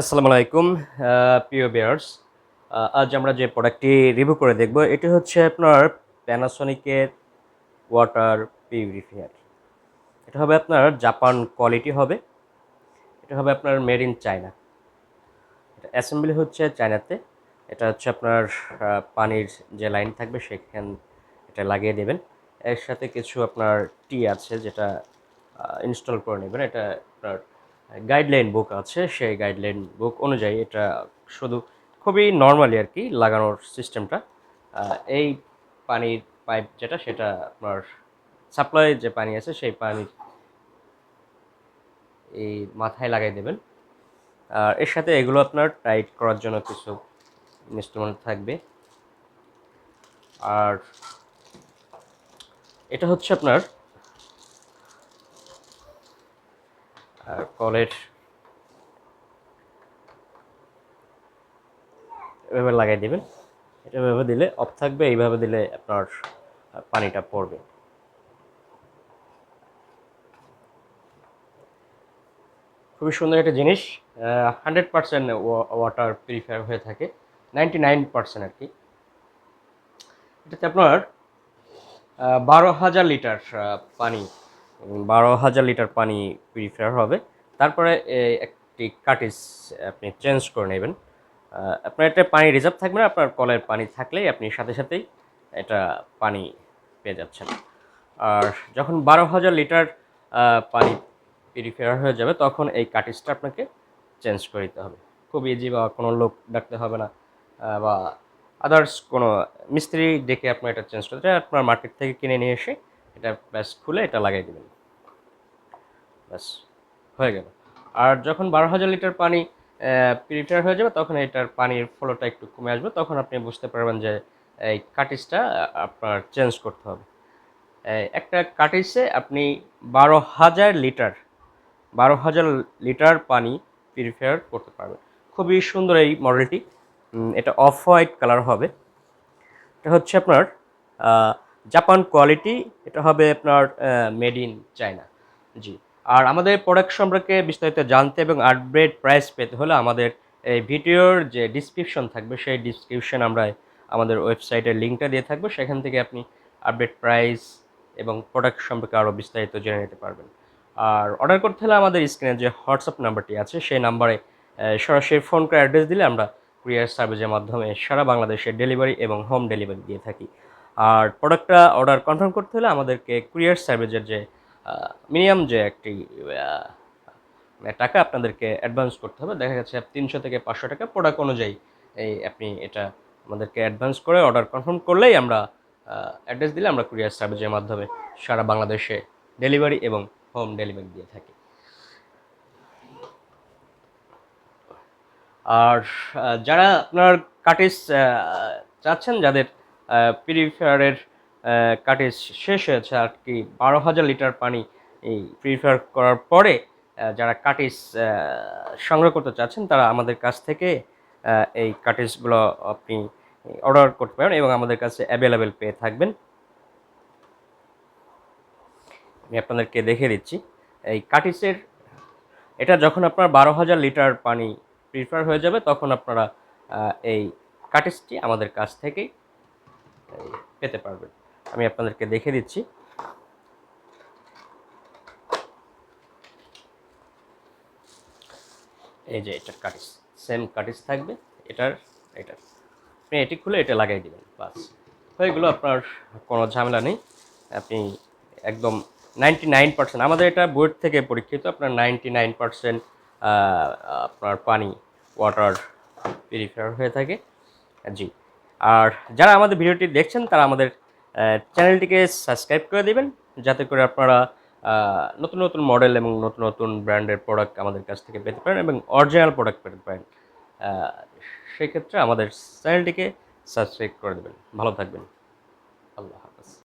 আসসালামু আলাইকুম প্রিয় বিয়ার্স আজ আমরা যে প্রোডাক্টটি রিভিউ করে দেখব, এটি হচ্ছে আপনার প্যানাসনিকের ওয়াটার পিউরিফায়ার এটা হবে আপনার জাপান কোয়ালিটি হবে, এটা হবে আপনার মেড ইন চায়না এটা অ্যাসেম্বলি হচ্ছে চায়নাতে এটা হচ্ছে আপনার পানির যে লাইন থাকবে সেখান, এটা লাগিয়ে দেবেন। এর সাথে কিছু আপনার টি আছে যেটা ইনস্টল করে নেবেন, এটা আপনার গাইডলাইন বুক আছে, সেই গাইডলাইন বুক অনুযায়ী এটা শুধু খুবই নর্মালি আর কি লাগানোর সিস্টেমটা এই পানির পাইপ যেটা, সেটা আপনার সাপ্লাই যে পানি আছে, সেই পানি এই মাথায় লাগাই দেবেন। আর এর সাথে এগুলো আপনার টাইট করার জন্য কিছু ইনস্ট্রুমেন্ট থাকবে। আর এটা হচ্ছে আপনার আর কলের এভাবে লাগাই দেবেন। এটা এভাবে দিলে অফ থাকবে, এইভাবে দিলে আপনার পানিটা পড়বে। খুবই সুন্দর একটা জিনিস। হান্ড্রেড পার্সেন্ট ওয়াটার পিউরিফায়ার হয়ে থাকে নাইনটি নাইন পার্সেন্ট আর কি। এটাতে আপনার বারো হাজার লিটার পানি বারো হাজার লিটার পানি পিউরিফায়ার হবে। তারপরে একটি কাটিস আপনি চেঞ্জ করে নেবেন। আপনার এটা পানি রিজার্ভ থাকবে না, আপনার কলের পানি থাকলেই আপনি সাথে সাথেই এটা পানি পেয়ে যাচ্ছেন। আর যখন বারো হাজার লিটার পানি পিউরিফায়ার হয়ে যাবে, তখন এই কাটিসটা আপনাকে চেঞ্জ করে দিতে হবে। খুব ইজি বা কোনো লোক ডাকতে হবে না বা আদার্স কোনো মিস্ত্রি ডেকে আপনার এটা চেঞ্জ করতে আপনার মার্কেট থেকে কিনে নিয়ে এসে এটা ব্যাস খুলে এটা লাগাই দেবেন। ব্যাস। হয়ে গেল। আর যখন বারো হাজার লিটার পানি পিউরিফায়ার হয়ে যাবে, তখন এটার পানির ফ্লোটা একটু কমে আসবে, তখন আপনি বুঝতে পারবেন যে, এই কাটিসটা আপনার চেঞ্জ করতে হবে। একটা কাটিসে আপনি বারো হাজার লিটার, বারো হাজার লিটার পানি পিউরিফায়ার করতে পারবেন। খুবই সুন্দর এই মডেলটি এটা অফ হোয়াইট কালার হবে। এটা হচ্ছে আপনার জাপান কোয়ালিটি এটা হবে আপনার মেড ইন চায়না জি। আর আমাদের প্রোডাক্ট সম্পর্কে বিস্তারিত জানতে এবং আপডেট প্রাইস পেতে হলে আমাদের এই ভিডিওর যে ডিসক্রিপশন থাকবে, সেই ডিসক্রিপশন আমরা আমাদের ওয়েবসাইটের লিঙ্কটা দিয়ে থাকব। সেখান থেকে আপনি আপডেট প্রাইস এবং প্রোডাক্ট সম্পর্কে আরও বিস্তারিত জেনে নিতে পারবেন। আর অর্ডার করতে হলে আমাদের স্ক্রিনে যে হোয়াটসঅ্যাপ নাম্বারটি আছে, সেই নাম্বারে সরাসরি ফোন করে অ্যাড্রেস দিলে আমরা কুরিয়ার সার্ভিসের মাধ্যমে সারা বাংলাদেশে ডেলিভারি এবং হোম ডেলিভারি দিয়ে থাকি। আর প্রোডাক্টটা অর্ডার কনফার্ম করতে হলে আমাদেরকে কুরিয়ার সার্ভিসের যে মিনিমাম যে একটি মানে টাকা আপনাদেরকে অ্যাডভান্স করতে হবে, দেখা যাচ্ছে তিনশো থেকে পাঁচশো টাকা প্রোডাক্ট অনুযায়ী এই আপনি এটা আমাদেরকে অ্যাডভান্স করে অর্ডার কনফার্ম করলেই আমরা অ্যাড্রেস দিলে আমরা কুরিয়ার সার্ভিসের মাধ্যমে সারা বাংলাদেশে ডেলিভারি এবং হোম ডেলিভারি দিয়ে থাকি। আর যারা আপনার কাটিস চাচ্ছেন, যাদের পিউরিফায়ারের কাটিস শেষ হয়েছে আর কি। বারো হাজার লিটার পানি এই পিউরিফায়ার করার পরে যারা কাটিস সংগ্রহ করতে চাচ্ছেন, তারা আমাদের কাছ থেকে এই কাটিসগুলো আপনি অর্ডার করতে পারেন এবং আমাদের কাছে অ্যাভেলেবেল পেয়ে থাকবেন। আমি আপনাদেরকে দেখে দিচ্ছি। এই কাটিসের এটা যখন আপনার বারো হাজার লিটার পানি প্রিফার হয়ে যাবে, তখন আপনারা এই কাটিসটি আমাদের কাছ থেকেই পেতে পারবেন। আমি আপনাদেরকে দেখে দিচ্ছি। এই যে এটা কাটিস, সেম কাটিস থাকবে, এটার এটার। আপনি এটি খুলে এটা লাগাই দিবেন, বাস। হয়ে গেলো আপনার কোনো ঝামেলা নেই, আপনি একদম নাইনটি নাইন পার্সেন্ট আমাদের এটা বোর্ড থেকে পরীক্ষিত, আপনার নাইনটি নাইন পার্সেন্ট আপনার পানি ওয়াটার পিউরিফায়ার হয়ে থাকে। জি। আর যারা আমাদের ভিডিওটি দেখছেন, তারা আমাদের চ্যানেলটিকে সাবস্ক্রাইব করে দেবেন, যাতে করে আপনারা নতুন নতুন মডেল এবং নতুন নতুন ব্র্যান্ডের প্রোডাক্ট আমাদের কাছ থেকে পেতে পারেন এবং অরিজিনাল প্রোডাক্ট পেতে পারেন। সেক্ষেত্রে আমাদের চ্যানেলটিকে সাবস্ক্রাইব করে দেবেন। ভালো থাকবেন। আল্লাহ